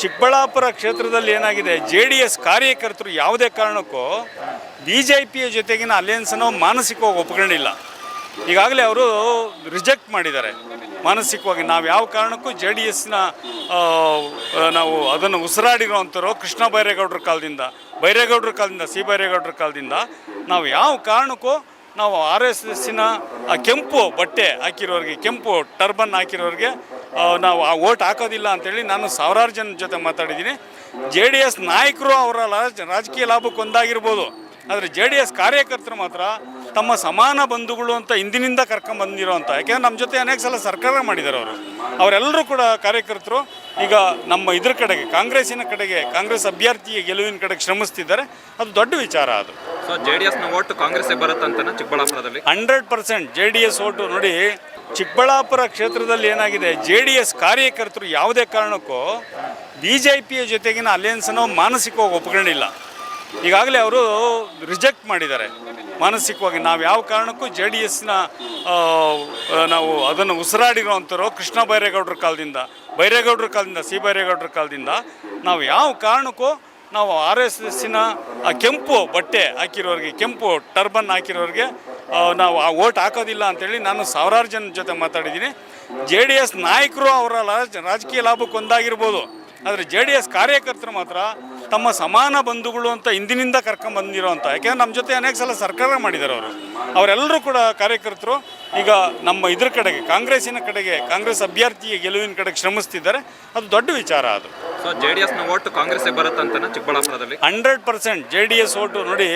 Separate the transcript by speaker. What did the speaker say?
Speaker 1: ಚಿಕ್ಕಬಳ್ಳಾಪುರ ಕ್ಷೇತ್ರದಲ್ಲಿ ಏನಾಗಿದೆ? J D S ಕಾರ್ಯಕರ್ತರು ಯಾವುದೇ ಕಾರಣಕ್ಕೂ ಬಿ ಜೆ ಪಿಯ ಜೊತೆಗಿನ ಅಲಯನ್ಸನ್ನು ಮಾನಸಿಕವಾಗಿ ಒಪ್ಕೊಂಡಿಲ್ಲ. ಈಗಾಗಲೇ ಅವರು ರಿಜೆಕ್ಟ್ ಮಾಡಿದ್ದಾರೆ. ಮಾನಸಿಕವಾಗಿ ನಾವು ಯಾವ ಕಾರಣಕ್ಕೂ ಜೆ ಡಿ ಎಸ್ನ ನಾವು ಅದನ್ನು ಉಸಿರಾಡಿರುವಂಥವ್ರು ಕೃಷ್ಣ ಬೈರೇಗೌಡರ ಕಾಲದಿಂದ ಬೈರೇಗೌಡರ ಕಾಲದಿಂದ, ಸಿ ಬೈರೇಗೌಡರ ಕಾಲದಿಂದ ನಾವು ಯಾವ ಕಾರಣಕ್ಕೂ ನಾವು ಆರ್ ಎಸ್ ಎಸ್ಸಿನ ಆ ಕೆಂಪು ಬಟ್ಟೆ ಹಾಕಿರೋರಿಗೆ, ಕೆಂಪು ಟರ್ಬನ್ ಹಾಕಿರೋರಿಗೆ ನಾವು ಆ ಓಟ್ ಹಾಕೋದಿಲ್ಲ ಅಂತೇಳಿ ನಾನು ಸಾವಿರಾರು ಜನ ಜೊತೆ ಮಾತಾಡಿದ್ದೀನಿ. ಜೆ ಡಿ ಎಸ್ ನಾಯಕರು ಅವರ ರಾಜ- ರಾಜಕೀಯ ಲಾಭಕ್ಕೆ ಒಂದಾಗಿರ್ಬೋದು. ಆದರೆ ಜೆ ಡಿ ಎಸ್ ಕಾರ್ಯಕರ್ತರು ಮಾತ್ರ ತಮ್ಮ ಸಮಾನ ಬಂಧುಗಳು ಅಂತ ಹಿಂದಿನಿಂದ ಕರ್ಕೊಂಬಂದಿರೋ ಅಂತ. ಯಾಕೆಂದರೆ ನಮ್ಮ ಜೊತೆ ಅನೇಕ ಸಲ ಸರ್ಕಾರ ಮಾಡಿದ್ದಾರೆ ಅವರು. ಅವರೆಲ್ಲರೂ ಕೂಡ ಕಾರ್ಯಕರ್ತರು ಈಗ ನಮ್ಮ ಇದ್ರ ಕಡೆಗೆ ಕಾಂಗ್ರೆಸ್ಸಿನ ಕಡೆಗೆ ಕಾಂಗ್ರೆಸ್ ಅಭ್ಯರ್ಥಿಯ ಗೆಲುವಿನ ಕಡೆಗೆ ಶ್ರಮಿಸ್ತಿದ್ದಾರೆ. ಅದು ದೊಡ್ಡ ವಿಚಾರ ಅದು.
Speaker 2: ಸೊ ಜೆ ಡಿ ಎಸ್ನ ಓಟು ಕಾಂಗ್ರೆಸ್ಗೆ ಬರುತ್ತಂತನ ಚಿಕ್ಕಬಳ್ಳಾಪುರದಲ್ಲಿ?
Speaker 1: Hundred percent J D S vote ನೋಡಿ ಚಿಕ್ಕಬಳ್ಳಾಪುರ ಕ್ಷೇತ್ರದಲ್ಲಿ ಏನಾಗಿದೆ ಜೆ ಡಿ ಎಸ್ ಕಾರ್ಯಕರ್ತರು ಯಾವುದೇ ಕಾರಣಕ್ಕೂ ಬಿ ಜೆ ಪಿಯ ಜೊತೆಗಿನ ಅಲಯನ್ಸನ್ನು ಮಾನಸಿಕವಾಗಿ ಒಪ್ಕೊಂಡಿಲ್ಲ. ಈಗಾಗಲೇ ಅವರು ರಿಜೆಕ್ಟ್ ಮಾಡಿದ್ದಾರೆ. ಮಾನಸಿಕವಾಗಿ ನಾವು ಯಾವ ಕಾರಣಕ್ಕೂ ಜೆ ಡಿ ಎಸ್ನ ನಾವು ಅದನ್ನು ಉಸಿರಾಡಿರೋವಂಥವ್ರು ಕೃಷ್ಣ ಬೈರೇಗೌಡರ ಕಾಲದಿಂದ ಬೈರೇಗೌಡರ ಕಾಲದಿಂದ, ಸಿ ಬೈರೇಗೌಡರ ಕಾಲದಿಂದ ನಾವು ಯಾವ ಕಾರಣಕ್ಕೂ ನಾವು ಆರ್ ಎಸ್ ಎಸ್ಸಿನ ಆ ಕೆಂಪು ಬಟ್ಟೆ ಹಾಕಿರೋರಿಗೆ, ಕೆಂಪು ಟರ್ಬನ್ ಹಾಕಿರೋರಿಗೆ ನಾವು ಆ ಓಟ್ ಹಾಕೋದಿಲ್ಲ ಅಂತೇಳಿ ನಾನು ಸಾವಿರಾರು ಜನ ಜೊತೆ ಮಾತಾಡಿದ್ದೀನಿ. ಜೆ ಡಿ ಎಸ್ ನಾಯಕರು ಅವರ ರಾಜಕೀಯ ಲಾಭಕ್ಕೆ ಒಂದಾಗಿರ್ಬೋದು. ಆದರೆ ಜೆ ಡಿ ಎಸ್ ಕಾರ್ಯಕರ್ತರು ಮಾತ್ರ ತಮ್ಮ ಸಮಾನ ಬಂಧುಗಳು ಅಂತ ಹಿಂದಿನಿಂದ ಕರ್ಕೊಂಡು ಬಂದಿರೋ ಅಂತ. ಯಾಕೆಂದ್ರೆ ನಮ್ಮ ಜೊತೆ ಅನೇಕ ಸಲ ಸರ್ಕಾರ ಮಾಡಿದ್ದಾರೆ ಅವರು. ಅವರೆಲ್ಲರೂ ಕೂಡ ಕಾರ್ಯಕರ್ತರು ಈಗ ನಮ್ಮ ಇದ್ರ ಕಡೆಗೆ ಕಾಂಗ್ರೆಸ್ಸಿನ ಕಡೆಗೆ ಕಾಂಗ್ರೆಸ್ ಅಭ್ಯರ್ಥಿಯ ಗೆಲುವಿನ ಕಡೆಗೆ ಶ್ರಮಿಸ್ತಿದ್ದಾರೆ. ಅದು ದೊಡ್ಡ ವಿಚಾರ ಅದು.
Speaker 2: ಸೊ ಜೆ ಡಿ ಎಸ್ನ ಓಟು ಕಾಂಗ್ರೆಸ್ಗೆ ಬರುತ್ತಂತ ಚಿಕ್ಕಬಳ್ಳಾಪುರದಲ್ಲಿ?
Speaker 1: Hundred percent J D S vote ನೋಡಿ